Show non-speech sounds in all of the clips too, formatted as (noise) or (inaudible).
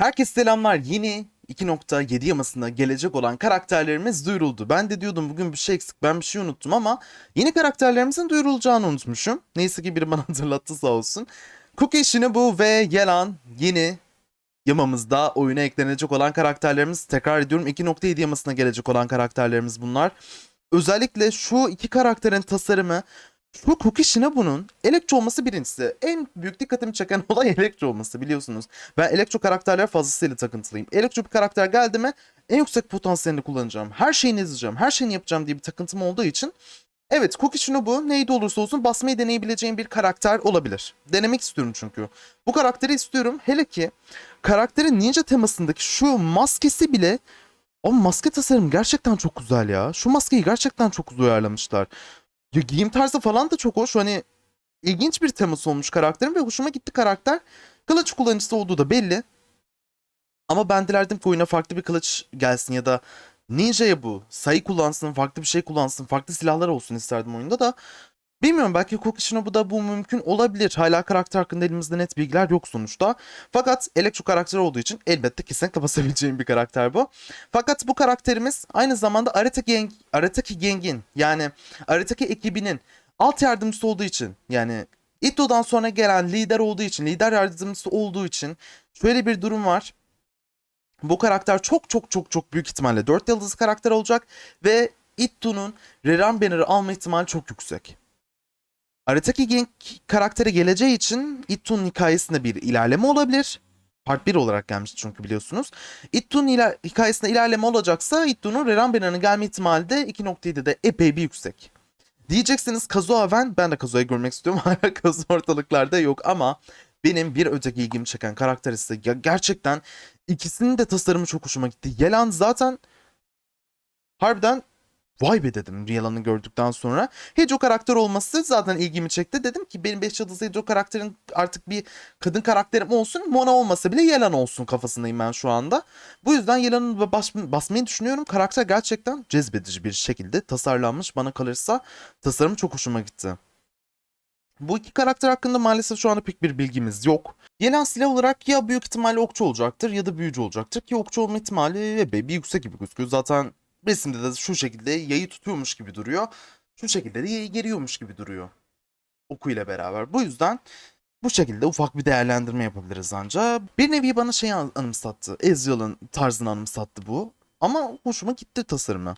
Herkese selamlar. Yeni 2.7 yamasında gelecek olan karakterlerimiz duyuruldu. Ben de diyordum bugün bir şey eksik, ben bir şey unuttum ama yeni karakterlerimizin duyurulacağını unutmuşum. Neyse ki biri bana (laughs) hatırlattı sağ olsun. Cookie Shinobu ve Yelan yeni yamamızda oyuna eklenecek olan karakterlerimiz. Tekrar ediyorum 2.7 yamasına gelecek olan karakterlerimiz bunlar. Özellikle şu iki karakterin tasarımı şu Cookie Shinobu'nun Elektro olması birincisi. En büyük dikkatimi çeken (laughs) olay Elektro olması biliyorsunuz. Ben Elektro karakterler fazlasıyla takıntılıyım. Elektro bir karakter geldi mi en yüksek potansiyelini kullanacağım. Her şeyini izleyeceğim, her şeyini yapacağım diye bir takıntım olduğu için Evet Cookie Shinobu neydi olursa olsun basmayı deneyebileceğim bir karakter olabilir. Denemek istiyorum çünkü. Bu karakteri istiyorum. Hele ki karakterin ninja temasındaki şu maskesi bile o maske tasarım gerçekten çok güzel ya. Şu maskeyi gerçekten çok güzel uyarlamışlar. Ya giyim tarzı falan da çok hoş. Hani ilginç bir teması olmuş karakterin ve hoşuma gitti karakter. Kılıç kullanıcısı olduğu da belli. Ama ben dilerdim ki oyuna farklı bir kılıç gelsin ya da Ninja'ya bu. Sayı kullansın, farklı bir şey kullansın, farklı silahlar olsun isterdim oyunda da. Bilmiyorum belki Cookie Shinobu'da bu mümkün olabilir. Hala karakter hakkında elimizde net bilgiler yok sonuçta. Fakat elektro karakteri olduğu için elbette kesinlikle (laughs) basabileceğim bir karakter bu. Fakat bu karakterimiz aynı zamanda Arataki, Gang, Arataki Gang'in yani Arataki ekibinin alt yardımcısı olduğu için yani Itto'dan sonra gelen lider olduğu için, lider yardımcısı olduğu için şöyle bir durum var. Bu karakter çok çok çok çok büyük ihtimalle 4 yıldızlı karakter olacak ve Itto'nun Reran Banner'ı alma ihtimali çok yüksek. Arataki Gang karakteri geleceği için Itto'nun hikayesinde bir ilerleme olabilir. Part 1 olarak gelmişti çünkü biliyorsunuz. Itto'nun iler- hikayesinde ilerleme olacaksa Itto'nun Reran Banner'ının gelme ihtimali de 2.7'de epey bir yüksek. Diyeceksiniz Kazuha Ven, ben de Kazuha'yı görmek istiyorum. (laughs) Hala Kazuha ortalıklarda yok ama benim bir öteki ilgimi çeken karakter ise gerçekten ikisinin de tasarımı çok hoşuma gitti. Yelan zaten harbiden vay be dedim Yelan'ı gördükten sonra. Hejo karakter olması zaten ilgimi çekti. Dedim ki benim 5 yıldızlı Hejo karakterin artık bir kadın karakterim olsun. Mona olmasa bile Yelan olsun kafasındayım ben şu anda. Bu yüzden Yelan'ı bas basmayı düşünüyorum. Karakter gerçekten cezbedici bir şekilde tasarlanmış. Bana kalırsa tasarım çok hoşuma gitti. Bu iki karakter hakkında maalesef şu anda pek bir bilgimiz yok. Yenen silah olarak ya büyük ihtimalle okçu olacaktır ya da büyücü olacaktır ki okçu olma ihtimali epey bir yüksek gibi gözüküyor. Zaten resimde de şu şekilde yayı tutuyormuş gibi duruyor. Şu şekilde de yayı geriyormuş gibi duruyor. Oku ile beraber. Bu yüzden bu şekilde ufak bir değerlendirme yapabiliriz anca. Bir nevi bana şey an- anımsattı. Ezreal'ın tarzını anımsattı bu. Ama hoşuma gitti tasarımı.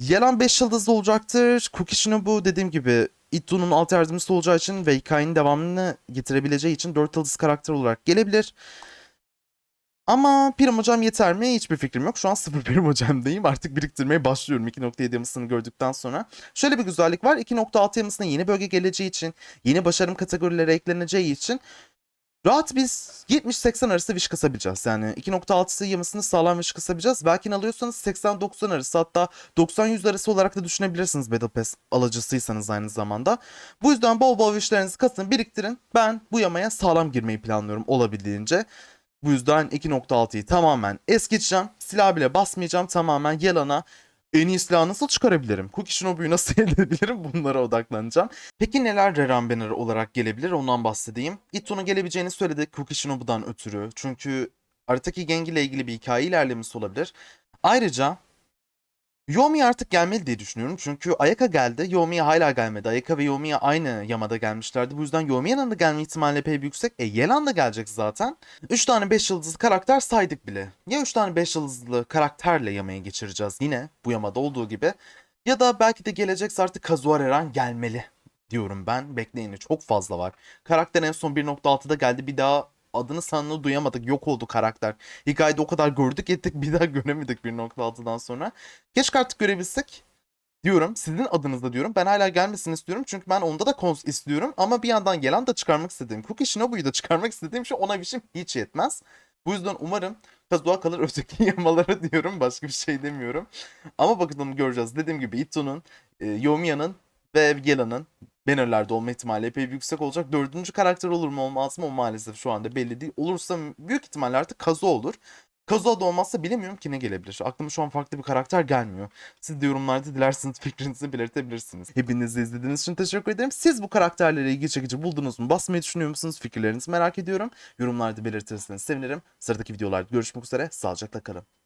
Yelan 5 yıldızlı olacaktır. Cookie Shinobu dediğim gibi Itto'nun alt yardımcısı olacağı için ve hikayenin devamını getirebileceği için 4 yıldız karakter olarak gelebilir. Ama Prim hocam yeter mi? Hiçbir fikrim yok. Şu an 0 Prim hocamdayım. Artık biriktirmeye başlıyorum 2.7 yamasını gördükten sonra. Şöyle bir güzellik var. 2.6 yamasına yeni bölge geleceği için, yeni başarım kategorileri ekleneceği için rahat biz 70-80 arası wish kasabileceğiz. Yani 2.6 yamasını sağlam wish kasabileceğiz. Belki alıyorsanız 80-90 arası hatta 90-100 arası olarak da düşünebilirsiniz Battle Pass alıcısıysanız aynı zamanda. Bu yüzden bol bol wishlerinizi kasın, biriktirin. Ben bu yamaya sağlam girmeyi planlıyorum olabildiğince. Bu yüzden 2.6'yı tamamen es geçeceğim. Silah bile basmayacağım. Tamamen Yelan'a en iyi silahı nasıl çıkarabilirim? Cookie Shinobu'yu nasıl (laughs) elde edebilirim? Bunlara odaklanacağım. Peki neler Reran Banner olarak gelebilir? Ondan bahsedeyim. Itto'nun gelebileceğini söyledik Cookie Shinobu'dan ötürü. Çünkü Arataki Gengi ile ilgili bir hikaye ilerlemesi olabilir. Ayrıca Yomi artık gelmeli diye düşünüyorum. Çünkü Ayaka geldi. Yomi hala gelmedi. Ayaka ve Yomi aynı yamada gelmişlerdi. Bu yüzden Yomi'nin de gelme ihtimali epey yüksek. E Yelan da gelecek zaten. 3 tane 5 yıldızlı karakter saydık bile. Ya 3 tane 5 yıldızlı karakterle yamaya geçireceğiz yine bu yamada olduğu gibi. Ya da belki de gelecekse artık Kazuha Eren gelmeli diyorum ben. Bekleyeni çok fazla var. Karakter en son 1.6'da geldi. Bir daha adını sanını duyamadık. Yok oldu karakter. Hikayede o kadar gördük ettik bir daha (laughs) göremedik 1.6'dan sonra. Keşke artık görebilsek diyorum. Sizin adınızda diyorum. Ben hala gelmesini istiyorum. Çünkü ben onda da kons istiyorum. Ama bir yandan gelen de çıkarmak istediğim. Cookie Shinobu'yu da çıkarmak istediğim şey ona bir hiç yetmez. Bu yüzden umarım Kazuha kalır (laughs) öteki yamalara diyorum. Başka bir şey demiyorum. Ama bakalım göreceğiz. Dediğim gibi Itto'nun, e, Yomiya'nın ve Yelan'ın bannerlerde olma ihtimali epey yüksek olacak. Dördüncü karakter olur mu olmaz mı o maalesef şu anda belli değil. Olursa büyük ihtimalle artık Kazuha olur. Kazuha da olmazsa bilemiyorum ki ne gelebilir. Aklıma şu an farklı bir karakter gelmiyor. Siz de yorumlarda dilerseniz (laughs) fikrinizi belirtebilirsiniz. Hepiniz de izlediğiniz için teşekkür ederim. Siz bu karakterleri ilgi çekici buldunuz mu? Basmayı düşünüyor musunuz? Fikirlerinizi merak ediyorum. Yorumlarda belirtirseniz sevinirim. Sıradaki videolarda görüşmek üzere. Sağlıcakla kalın.